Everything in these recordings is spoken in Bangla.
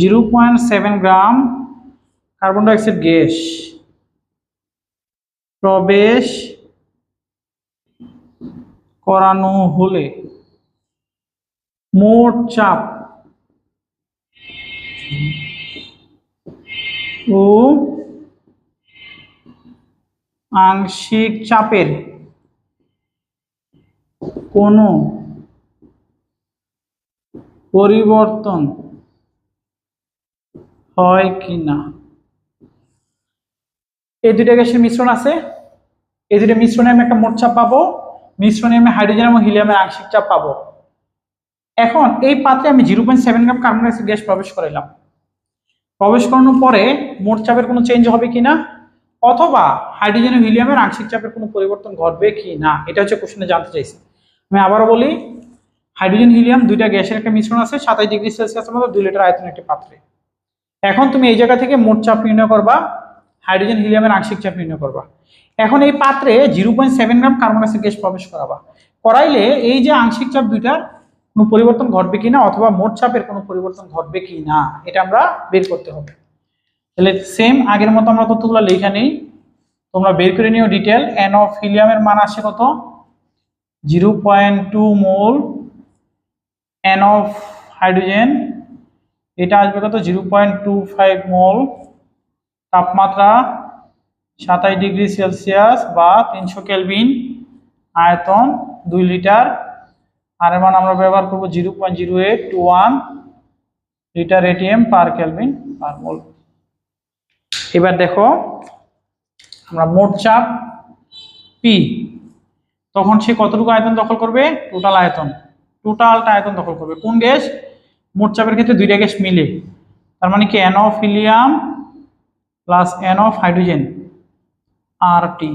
Zero point seven gram carbon dioxide gas. প্রবেশ করানো হলে মোট চাপ ও আংশিক চাপের কোনো পরিবর্তন হয় কি না? এই দুইটা গ্যাসের মিশ্রণ আছে। এই দুইটা মিশ্রণে আমি একটা মোট চাপ পাবো। মিশ্রণে আমি হাইড্রোজেন এবং হিলিয়ামের আংশিক চাপ পাবো। এখন এই পাত্রে আমি zero point seven gram carbon dioxide gas প্রবেশ করাইলাম। প্রবেশ করানোর পরে মোট চাপের কোনো চেঞ্জ হবে কিনা অথবা হাইড্রোজেন হিলিয়ামের আংশিক চাপের কোনো পরিবর্তন ঘটবে কি না? এটা হচ্ছে কোশ্চেনে জানতে চাইছি। আমি আবারও বলি, হাইড্রোজেন, হিলিয়াম দুইটা গ্যাসের একটা মিশ্রণ আছে, সাতাশ ডিগ্রি সেলসিয়াসের মতো দুই লিটার আয়তন একটি পাত্রে। এখন তুমি এই জায়গা থেকে মোট চাপ নির্ণয় করবা, হাইড্রোজেন হিলিয়ামের আংশিক চাপ নির্ণয় করবা। এখন এই পাত্রে zero point seven gram carbon dioxide gas প্রবেশ করাবা। করাইলে এই যে আংশিক চাপ দুইটার কোনো পরিবর্তন ঘটবে কি না অথবা মোট চাপের কোনো পরিবর্তন ঘটবে কি না এটা আমরা বের করতে হবে। তাহলে সেম আগের মতো আমরা তথ্যগুলো লেখা নেই। তোমরা বের করে নিও ডিটেল এন অফ হিলিয়ামের মান আসে কত? Zero point two mole n of hydrogen এটা আসবে কত? Zero point two five mole তাপমাত্রা সাতাশ ডিগ্রি সেলসিয়াস বা তিনশো কেলভিন আয়তন দুই লিটার। আর এমন আমরা ব্যবহার করব zero point zero eight two one litre atm per kelvin per mole. এবার দেখো, আমরা মোট চাপ পি তখন সে কতটুকু আয়তন দখল করবে? টোটাল আয়তন। টোটালটা আয়তন দখল করবে। কোন গ্যাস? মোট চাপের ক্ষেত্রে দুইটা গ্যাস মিলে। তার মানে কি? N of helium plus n of hydrogen R T.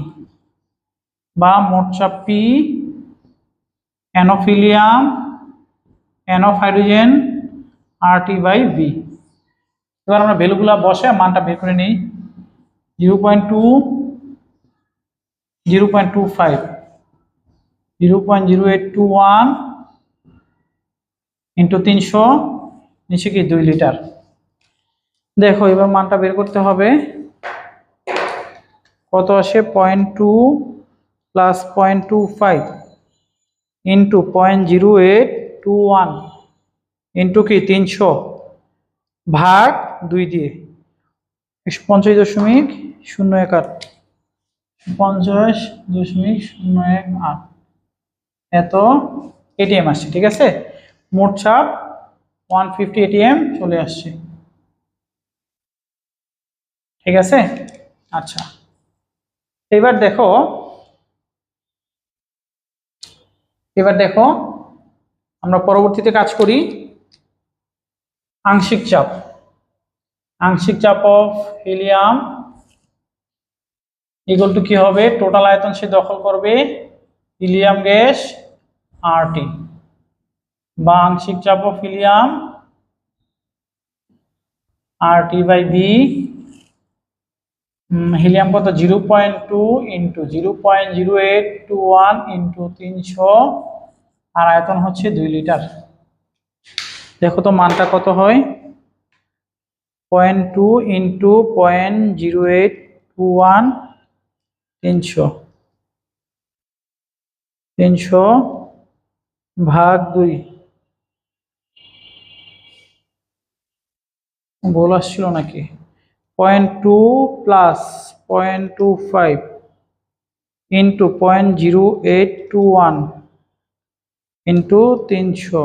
বা মোট চাপ P n of helium of hydrogen R T by V এবার আমরা ভ্যালুগুলা বসে মানটা বের করে নিই। Zero point two, zero point two five, zero point zero eight two one into তিনশো, নিচে কি দুই লিটার দেখো, এবার মানটা বের করতে হবে। কত আসে? Point two plus point two five into point zero eight two one into কি? তিনশো ভাগ দুই দিয়ে। পঞ্চাশ দশমিক শূন্য এক আট। পঞ্চাশ দশমিক শূন্য এক আট। এত এটিএম আসছে, ঠিক আছে? মোট চাপ ওয়ান ফিফটি এটিএম চলে আসছে। ঠিক আছে? আচ্ছা। এবার দেখো এবার দেখো, আমরা পরবর্তীতে কাজ করি আংশিক চাপ। আংশিক চাপ অফ হিলিয়াম ইকুয়াল টু কি হবে? টোটাল আয়তন সে দখল করবে হিলিয়াম গ্যাস আর টি বা আংশিক চাপ of helium, R T by V helium কত? Zero point two into, zero point zero eight two one into তিনশো, আর আয়তন হচ্ছে দুই লিটার। দেখো তো মানটা কত হয়? Point two into point zero eight two one তিনশো। তিনশো ভাগ দুই। ভুল আসছিল নাকি? Point two plus point two five into point zero eight two one into তিনশো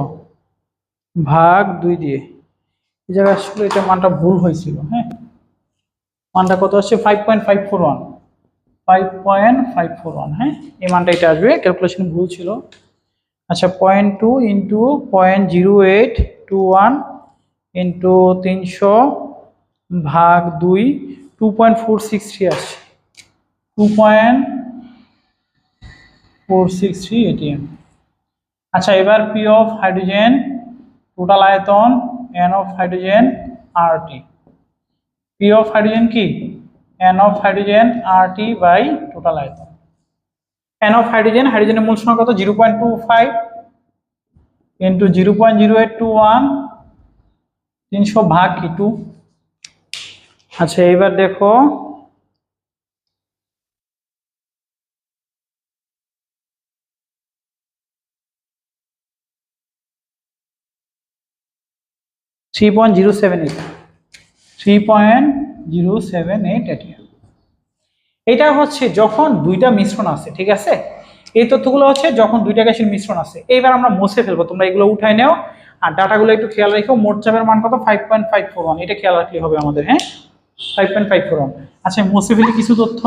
ভাগ দুই দিয়ে। এই জায়গায় আসলে এটা মানটা ভুল হয়েছিল হ্যাঁ? মানটা কত আসছে? Five point five four one five point five four one হ্যাঁ? এই মানটা এটা আসবে ক্যালকুলেশন ভুল ছিল। আচ্ছা point two into point zero eight two one into তিনশো ভাগ দুই two point four six three আসছে। Two point four six three atm আচ্ছা এবার পি অফ হাইড্রোজেন টোটাল আয়তন n of hydrogen R T P of hydrogen কি? N of hydrogen R T by total আয়তন। এন অফ হাইড্রোজেন হাইড্রোজেনের মূল সংখ্যা কত? Zero point two five into zero point zero eight two one তিনশো ভাগ কি টু আচ্ছা এবার দেখো। Three point zero seven eight three point zero seven eight এটা হচ্ছে যখন দুইটা মিশ্রণ আছে ঠিক আছে? এই তথ্যগুলো হচ্ছে যখন দুইটা গ্যাসের মিশ্রণ আছে এইবার আমরা মুছে ফেলব, তোমরা এগুলো উঠাই নাও। আর ডাটাগুলো একটু খেয়াল রেখো মোট চাপের মান কত? Five point five four one এটা খেয়াল রাখলে হবে আমাদের হ্যাঁ? Five point five four one আচ্ছা মুছে ফেলি কিছু তথ্য।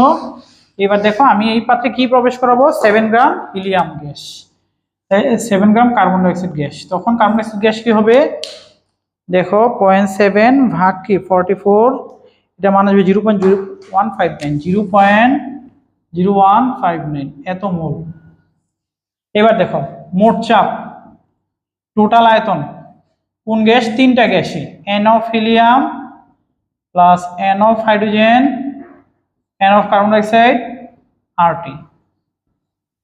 এবার দেখো, আমি এই পাত্রে কি প্রবেশ করাবো? Seven gram helium gas seven gram carbon dioxide gas তখন কার্বন ডাইঅক্সাইড গ্যাস কি হবে? দেখো পয়েন্ট সেভেন ভাগ কি? ফর্টি ফোর এটা মানে হবে zero point zero one five nine zero point zero one five nine এত মোল। এবার দেখো, মোট চাপ। টোটাল আয়তন। কোন গ্যাস? তিনটা গ্যাসই। N of helium plus n of hydrogen n of carbon dioxide R T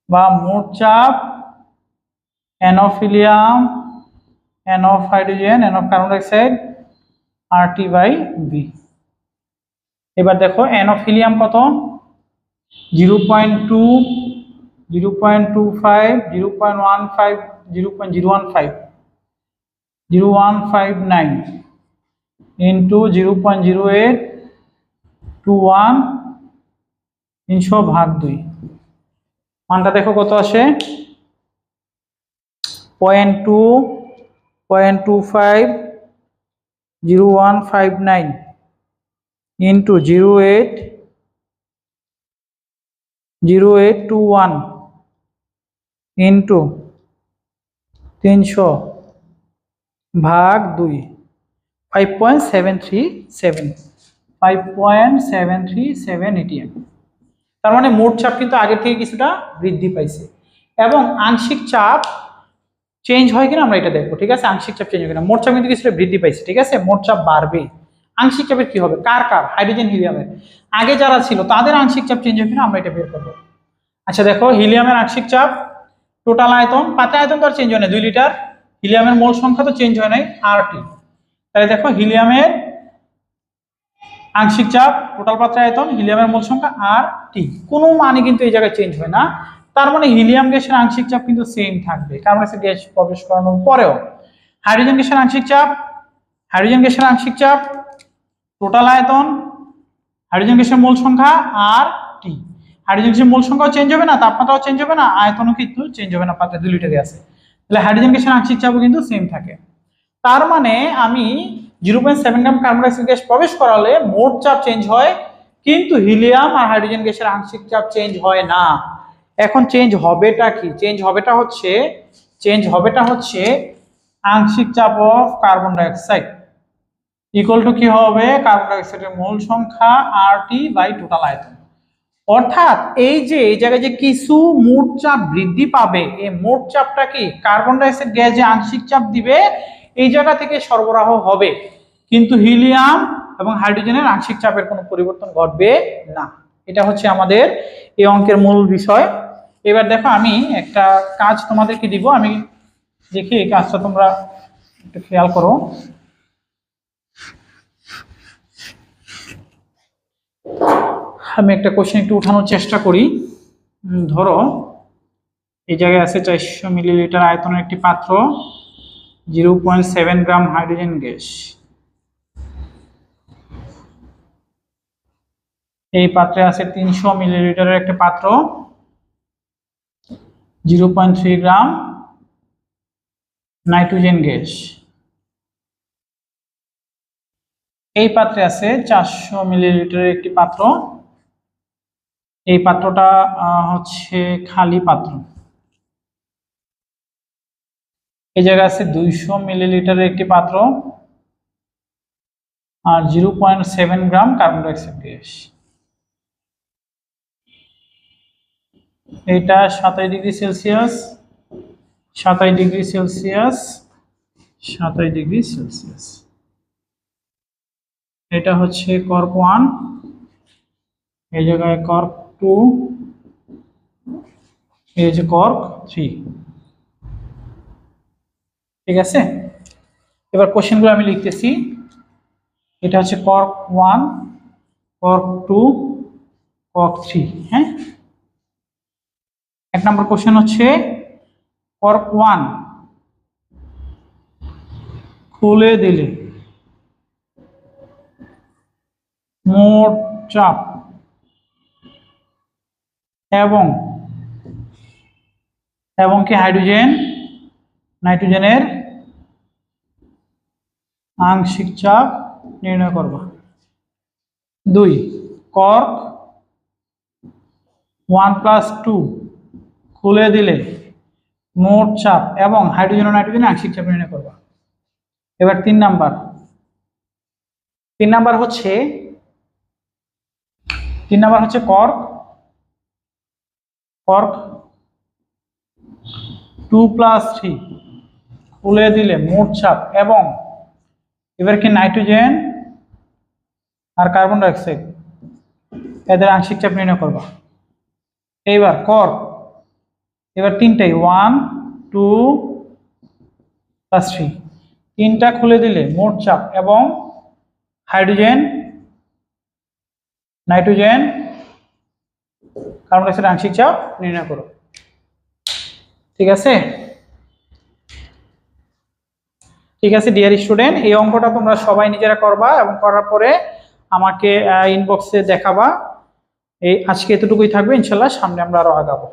বা মোট চাপ n of n of hydrogen n of carbon dioxide R T by V এবার দেখো এন অফ হিলিয়াম কত? Zero point two zero point two five zero point one five zero point zero one five zero one five nine into zero point zero eight two one তিনশো ভাগ দুই মানটা দেখো কত আসে? Point two point two five zero one five nine into zero eight zero eight two one into তিনশো ভাগ দুই five point seven three seven five point seven three seven atm তার মানে মোট চাপ কিন্তু আগে থেকে কিছুটা বৃদ্ধি পাইছে। এবং আংশিক চাপ চেঞ্জ হয় কিনা আমরা এটা দেখব, ঠিক আছে? আংশিক চাপ চেঞ্জ হয় কিনা। মোট চাপ কিন্তু কিছুটা বৃদ্ধি পাইছে, ঠিক আছে? মোট চাপ বাড়বে। আংশিক চাপের কি হবে? কার কার? হাইড্রোজেন, হিলিয়ামের। আগে যারা ছিল তাদের আংশিক চাপ চেঞ্জ হয় কিনা আমরা এটা বের করব। আচ্ছা দেখো, হিলিয়ামের আংশিক চাপ টোটাল আয়তন পাত্রে আয়তন তো আর চেঞ্জ হয় না, দুই লিটার। হিলিয়ামের মোল সংখ্যা তো চেঞ্জ হয় নাই আর টি তাহলে দেখো, হিলিয়ামের আংশিক চাপ টোটাল পাত্রে আয়তন, হিলিয়ামের মোল সংখ্যা আর টি কোনো মানে কিন্তু এই জায়গায় চেঞ্জ হয় না। তার মানে হিলিয়াম গ্যাসের আংশিক চাপ কিন্তু সেম থাকবে। কার্বন ডাইঅক্সাইড গ্যাস প্রবেশ করানোর পরেও। হাইড্রোজেন গ্যাসের আংশিক চাপ, হাইড্রোজেন গ্যাসের আংশিক চাপ টোটাল আয়তন, হাইড্রোজেন গ্যাসের মোল সংখ্যা, আর হাইড্রোজেন গ্যাসের মোল সংখ্যাও চেঞ্জ হবে না, তাপমাত্রাও চেঞ্জ হবে না, আয়তনও কিন্তু চেঞ্জ হবে না পাত্রে দুই লিটার গ্যাসে তাহলে হাইড্রোজেন গ্যাসের আংশিক চাপও কিন্তু সেম থাকে। তার মানে আমি zero point seven gram carbon dioxide gas প্রবেশ করালে মোট চাপ চেঞ্জ হয়, কিন্তু হিলিয়াম আর হাইড্রোজেন গ্যাসের আংশিক চাপ চেঞ্জ হয় না। এখন চেঞ্জ হবেটা কি? চেঞ্জ হবেটা হচ্ছে চেঞ্জ হবেটা হচ্ছে আংশিক চাপ of carbon dioxide equal to কি হবে? কার্বন ডাইঅক্সাইডের মোল সংখ্যা আর টি বাই টোটাল আয়তন। অর্থাৎ এই যে, এই জায়গায় যে কিছু মোট চাপ বৃদ্ধি পাবে, এই মোট চাপটা কি? কার্বন ডাইঅক্সাইড গ্যাস যে আংশিক চাপ দিবে, এই জায়গা থেকে সরবরাহ হবে। কিন্তু হিলিয়াম এবং হাইড্রোজেনের আংশিক চাপের কোনো পরিবর্তন ঘটবে না। এটা হচ্ছে আমাদের এই অঙ্কের মূল বিষয়। এবার দেখো, আমি একটা কাজ তোমাদেরকে দিব। আমি দেখি কাজটা তোমরা একটু খেয়াল করো। আমি একটা কোশ্চেন একটু উঠানোর চেষ্টা করি। ধরো, এই জায়গায় আছে চারশো মিলিলিটার আয়তনের একটি পাত্র, zero point seven gram hydrogen gas এই পাত্রে আছে তিনশো মিলিলিটারের একটি পাত্র, zero point three gram nitrogen gas এই পাত্রে আছে চারশো মিলিলিটারের একটি পাত্র এই পাত্রটা হচ্ছে খালি পাত্র। এই জায়গায় আছে দুইশো মিলিলিটারের একটি পাত্র আর zero point seven gram carbon dioxide gas. এটা সাতাশ ডিগ্রি সেলসিয়াস, সাতাশ ডিগ্রি সেলসিয়াস, সাতাশ ডিগ্রি সেলসিয়াস। এটা হচ্ছে কর্প ওয়ান। এই জায়গায় কর্ক টু এই হচ্ছে কর্ক থ্রি ঠিক আছে এবার কোশ্চেনগুলো আমি লিখতেছি এটা হচ্ছে cork one cork two cork three হ্যাঁ এক নম্বর কোশ্চেন হচ্ছে কর্ক ওয়ান খুলে দিলে মোট চাপ এবং এবং কি হাইড্রোজেন? নাইট্রোজেনের আংশিক চাপ নির্ণয় করব। দুই, কর্ক ওয়ান প্লাস টু খুলে দিলে মোট চাপ এবং হাইড্রোজেন ও নাইট্রোজেনের আংশিক চাপ নির্ণয় করবা। এবার তিন নাম্বার। তিন নাম্বার হচ্ছে, তিন নাম্বার হচ্ছে cork cork two plus three খুলে দিলে মোট চাপ এবং এবার কি নাইট্রোজেন আর কার্বন ডাইঅক্সাইড এদের আংশিক চাপ নির্ণয় করবা। এইবার কর এবার তিনটাই ওয়ান টু প্লাস থ্রি তিনটা খুলে দিলে মোট চাপ এবং হাইড্রোজেন নাইট্রোজেন কার্বন ডাইঅক্সাইড আংশিক চাপ নির্ণয় করো। ঠিক আছে? ঠিক আছে ডিয়ার স্টুডেন্ট এই অঙ্কটা তোমরা সবাই নিজেরা করবা এবং করার পরে আমাকে ইনবক্সে দেখাবা। এই আজকে এতটুকুই থাকবে, ইনশাল্লাহ সামনে আমরা আরও আগাবো।